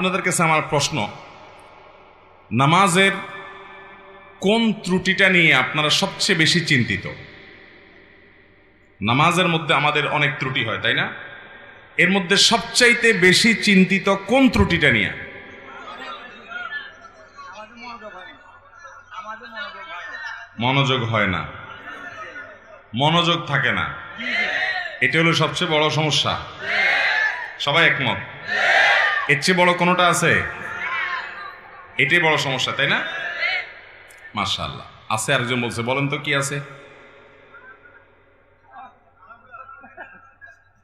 আপনাদের কাছে আমার প্রশ্ন। নামাজের কোন ত্রুটিটা নিয়ে আপনারা সবচেয়ে বেশি চিন্তিত? নামাজের মধ্যে আমাদের অনেক ত্রুটি হয়, তাই না? এর মধ্যে সবচাইতে বেশি চিন্তিত কোন ত্রুটিটা নিয়ে? মনোযোগ হয় না। মনোযোগ থাকে না। এটা হলো সবচেয়ে বড় সমস্যা। সবাই একমত? এর চেয়ে বড় কোনোটা আছে? এটাই বড় সমস্যা, তাই না? মার্শাল্লাহ আছে আরেকজন বলছে, বলেন তো কি আছে?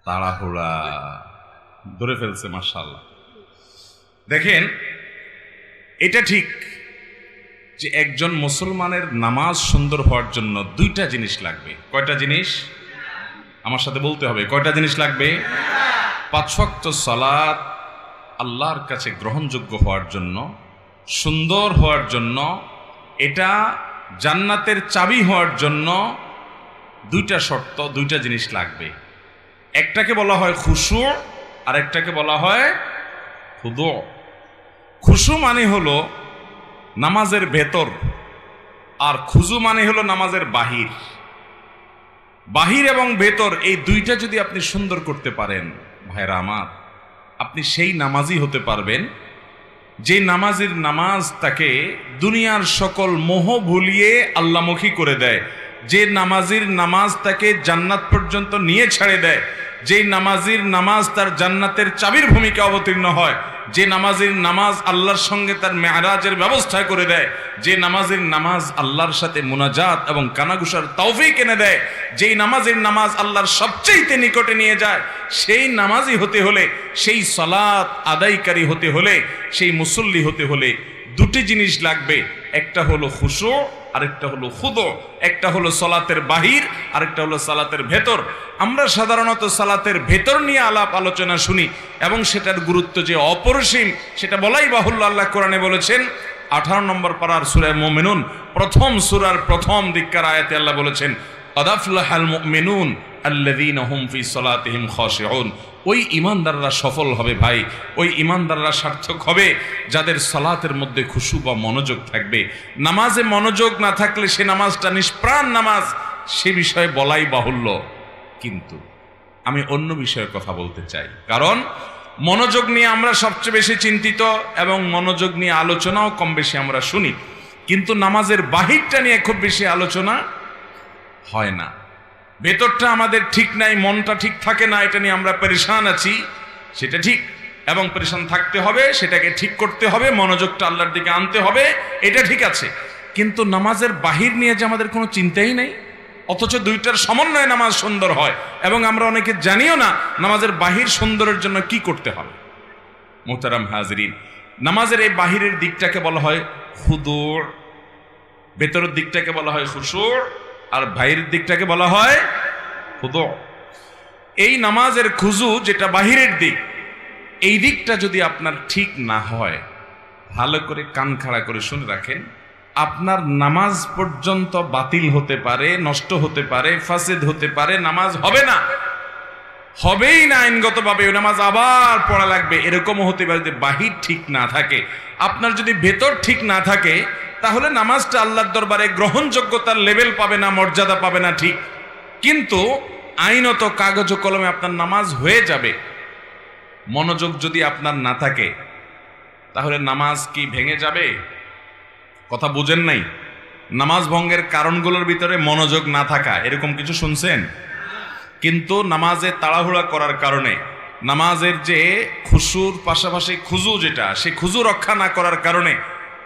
তাড়াহুড়া। ধরে ফেলছে মার্শাল্লাহ দেখেন, এটা ঠিক যে একজন মুসলমানের নামাজ সুন্দর হওয়ার জন্য দুইটা জিনিস লাগবে। কয়টা জিনিস? আমার সাথে বলতে হবে, কয়টা জিনিস লাগবে? পাঁচ ওয়াক্ত সালাত আল্লাহর কাছে গ্রহণযোগ্য হওয়ার জন্য, সুন্দর হওয়ার জন্য, এটা জান্নাতের চাবি হওয়ার জন্য দুইটা শর্ত, দুইটা জিনিস লাগবে। একটাকে বলা হয় খুশু আর একটাকে বলা হয় খুদো। খুশু মানে হলো নামাজের ভেতর, আর খুজু মানে হলো নামাজের বাহির। বাহির এবং ভেতর, এই দুইটা যদি আপনি সুন্দর করতে পারেন, ভাইরা আমার। আপনি সেই নামাজই হতে পারবেন। যে নামাজের নামাজ তাকে দুনিয়ার সকল মোহ ভুলিয়ে আল্লামুখী করে দেয়। যে নামাজির নামাজ তাকে জান্নাত পর্যন্ত নিয়ে ছেড়ে দেয় যে নামাজির নামাজ তার জান্নাতের চাবির ভূমিকা অবতীর্ণ হয়, যে নামাজের নামাজ আল্লাহর সঙ্গে তার মেয়ারাজের ব্যবস্থা করে দেয়, যে নামাজের নামাজ আল্লাহর সাথে মোনাজাত এবং কানাগুসার তৌফিক এনে দেয়, যেই নামাজের নামাজ আল্লাহর সবচেয়েতে নিকটে নিয়ে যায়, সেই নামাজই হতে হলে, সেই সলাৎ আদায়কারী হতে হলে, সেই মুসল্লি হতে হলে দুটি জিনিস লাগবে, একটা হলো খুশো আরেকটা হলো খুদো একটা হলো সলাতের বাহির, আরেকটা হলো সালাতের ভেতর। আমরা সাধারণত সালাতের ভেতর নিয়ে আলাপ আলোচনা শুনি এবং সেটার গুরুত্ব যে অপরিসীম, সেটা বলাই বাহুল্য আল্লাহ কোরআনে বলেছেন, আঠারো নম্বর পাড়ার সুরায় মোমেনুন, প্রথম সুরার প্রথম দিককার আয়াতে আল্লাহ বলেছেন অদাফুল্লাহ মুমিনুন আল্লাযীনা হুম ফি সলাতিহিম খাশিউন। ওই ইমানদাররা সফল হবে ভাই, ওই ইমানদাররা সার্থক হবে, যাদের সালাতের মধ্যে খুশু বা মনোযোগ থাকবে। নামাজে মনোযোগ না থাকলে সে নামাজটা নিষ্প্রাণ নামাজ, সে বিষয়ে বলাই বাহুল্য। কিন্তু আমি অন্য বিষয়ে কথা বলতে চাই। কারণ মনোযোগ নিয়ে আমরা সবচেয়ে বেশি চিন্তিত এবং মনোযোগ নিয়ে আলোচনাও কম বেশি আমরা শুনি। কিন্তু নামাজের বাহিরটা নিয়ে খুব বেশি আলোচনা হয় না। ভেতরটা আমাদের ঠিক নাই, মনটা ঠিক থাকে না, এটা নিয়ে আমরা পরেশান আছি, সেটা ঠিক। এবং পরেশান থাকতে হবে, সেটাকে ঠিক করতে হবে, মনোযোগটা আল্লাহর দিকে আনতে হবে, এটা ঠিক আছে। কিন্তু নামাজের বাহির নিয়ে যে আমাদের কোনো চিন্তাই নেই, অথচ দুইটার সমন্বয়ে নামাজ সুন্দর হয়, এবং আমরা অনেকে জানিও না নামাজের বাহির সুন্দরের জন্য কি করতে হবে। মোহতারাম হাজরিন, নামাজের এই বাহিরের দিকটাকে বলা হয় খুদুর ভেতরের দিকটাকে বলা হয় খুশুর আর বাইরের দিকটাকে বলা হয় এই নামাজের খুজু যেটা বাহিরের দিক, এই দিকটা যদি আপনার ঠিক না হয়, ভালো করে কান খাড়া করে শুনে রাখেন, আপনার নামাজ পর্যন্ত বাতিল হতে পারে, নষ্ট হতে পারে, ফাসেদ হতে পারে, নামাজ হবে না। হবেই না আইনগতভাবে, ওই নামাজ আবার পড়া লাগবে। এরকমও হতে পারে যে বাহির ঠিক না থাকে। আপনার যদি ভেতর ঠিক না থাকে তাহলে নামাজটা আল্লাহর দরবারে গ্রহণযোগ্যতার লেভেল পাবে না, মর্যাদা পাবে না, ঠিক। কিন্তু আইনত কাগজ কলমে আপনার নামাজ হয়ে যাবে। মনোযোগ যদি আপনার না থাকে, তাহলে নামাজ কি ভেঙে যাবে? কথা বুঝেন নাই? নামাজ ভঙ্গের কারণগুলোর ভিতরে মনোযোগ না থাকা, এরকম কিছু শুনছেন? কিন্তু নামাজে তাড়াহুড়া করার কারণে, নামাজের যে খুশুর পাশাপাশি খুজু যেটা, সে খুজু রক্ষা না করার কারণে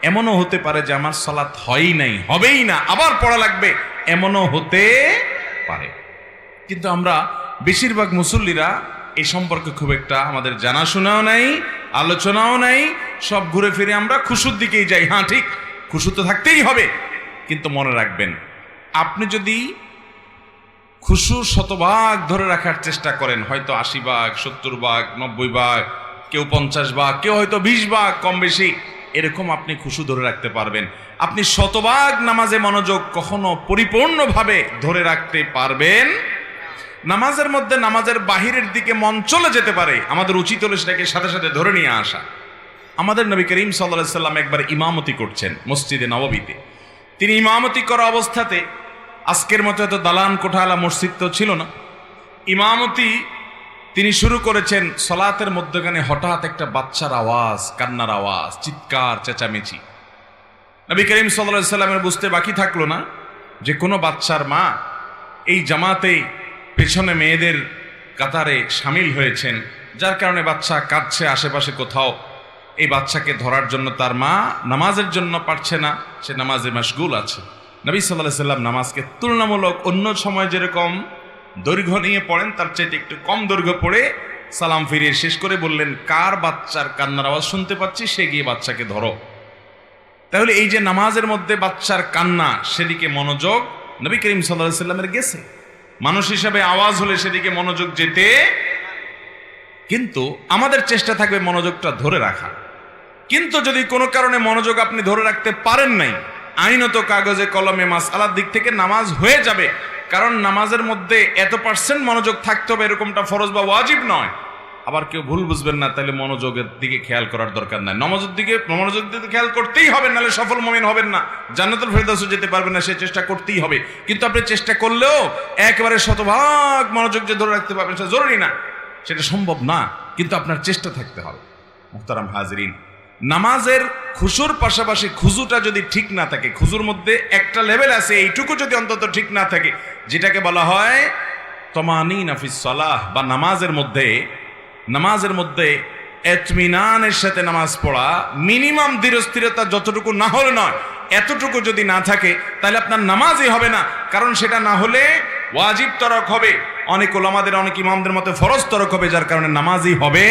এমনও হতে পারে যে আমার সলাৎ হয়ই নাই, হবেই না, আবার পড়া লাগবে, এমনও হতে পারে। কিন্তু আমরা বেশিরভাগ মুসল্লিরা এ সম্পর্কে খুব একটা আমাদের জানাশোনাও নাই, আলোচনাও নাই, সব ঘুরে ফিরে আমরা খুশুর দিকেই যাই। হ্যাঁ ঠিক খুশু তো থাকতেই হবে, কিন্তু মনে রাখবেন, আপনি যদি খুশু শতভাগ ধরে রাখার চেষ্টা করেন, হয়তো আশি ভাগ, সত্তর ভাগ, নব্বই ভাগ, কেউ পঞ্চাশ ভাগ, কেউ হয়তো বিশ ভাগ, কম বেশি এরকম আপনি খুশু ধরে রাখতে পারবেন। আপনি শতভাগ নামাজে মনোযোগ কখনো পরিপূর্ণভাবে ধরে রাখতে পারবেন। নামাজের মধ্যে নামাজের বাহিরের দিকে মন চলে যেতে পারে। আমাদের উচিত হলে সেটাকে সাথে সাথে ধরে নিয়ে আসা। আমাদের নবী করিম সাল্লাহ সাল্লাম একবার ইমামতি করছেন মসজিদে নববীতে। তিনি ইমামতি করা অবস্থাতে আজকের মতো এত দালান কোঠালা মসজিদ তো ছিল না। ইমামতি তিনি শুরু করেছেন সলাতের মধ্যখানে হঠাৎ একটা বাচ্চার আওয়াজ, কান্নার আওয়াজ, চিৎকার, চেঁচামেচি। নবী করিম সাল্লাহ সাল্লামের বুঝতে বাকি থাকল না যে কোনো বাচ্চার মা এই জামাতে পেছনে মেয়েদের কাতারে সামিল হয়েছেন, যার কারণে বাচ্চা কাঁদছে আশেপাশে কোথাও। এই বাচ্চাকে ধরার জন্য তার মা নামাজের জন্য পারছে না, সে নামাজে মাসগুল আছে। নবী সাল্লাহ সাল্লাম নামাজকে তুলনামূলক অন্য সময় যেরকম দৈর্ঘ্য নিয়ে পড়েন, তার চাইতে একটু কম দৈর্ঘ্য পড়ে সালাম ফিরিয়ে শেষ করে বললেন, কার বাচ্চার কান্নার আওয়াজ শুনতে পাচ্ছি? সে গিয়ে বাচ্চাকে ধরো। তাহলে এই যে নামাজের মধ্যে বাচ্চার কান্না, সেদিকে মনোযোগ নবী করিম সাল্লাহ সাল্লামের গেছে। মানুষ হিসাবে আওয়াজ হলে সেদিকে মনোযোগ যেতে, কিন্তু আমাদের চেষ্টা থাকবে মনোযোগটা ধরে রাখা। কিন্তু যদি কোনো কারণে মনোযোগ আপনি ধরে রাখতে পারেন নাই, আইনত কাগজে, কলমে মাস আলার দিক থেকে নামাজ হয়ে যাবে কারণ নামাজের মধ্যে এত পার্সেন্ট মনোযোগ থাকতে হবে এরকমটা ফরজ বা ওয়াজিব নয়। আবার কেউ ভুল বুঝবেন না, তাহলে মনোযোগের দিকে খেয়াল করার দরকার নাই। নমাজের দিকে, মনোযোগ দিকে খেয়াল করতেই হবে, নাহলে সফল মমিন হবেন না। জান্নাতুল ফেরদাসও যেতে পারবেন না, সে চেষ্টা করতেই হবে। কিন্তু আপনি চেষ্টা করলেও একেবারে শতভাগ মনোযোগ যে ধরে রাখতে পারবেন, সেটা জরুরি না। সেটা সম্ভব না, কিন্তু আপনার চেষ্টা থাকতে হবে। মুহতারাম হাজরিন নামাজের খুশুর পাশাপাশি খুজুটা যদি ঠিক না থাকে, খুজুর মধ্যে একটা লেভেল আছে, এইটুকু যদি অন্তত ঠিক না থাকে, যেটাকে বলা হয় তমানি নাফিস সলাহ, বা নামাজের মধ্যে নামাজের মধ্যে এতমিনানের সাথে নামাজ পড়া মিনিমাম ধীরস্থিরতা যতটুকু না হলে নয়, এতটুকু যদি না থাকে, তাহলে আপনার নামাজই হবে না। কারণ সেটা না হলে ওয়াজিব তরক হবে, অনেক ওলামাদের, অনেক ইমামদের মতে ফরজ তরক হবে, যার কারণে নামাজই হবে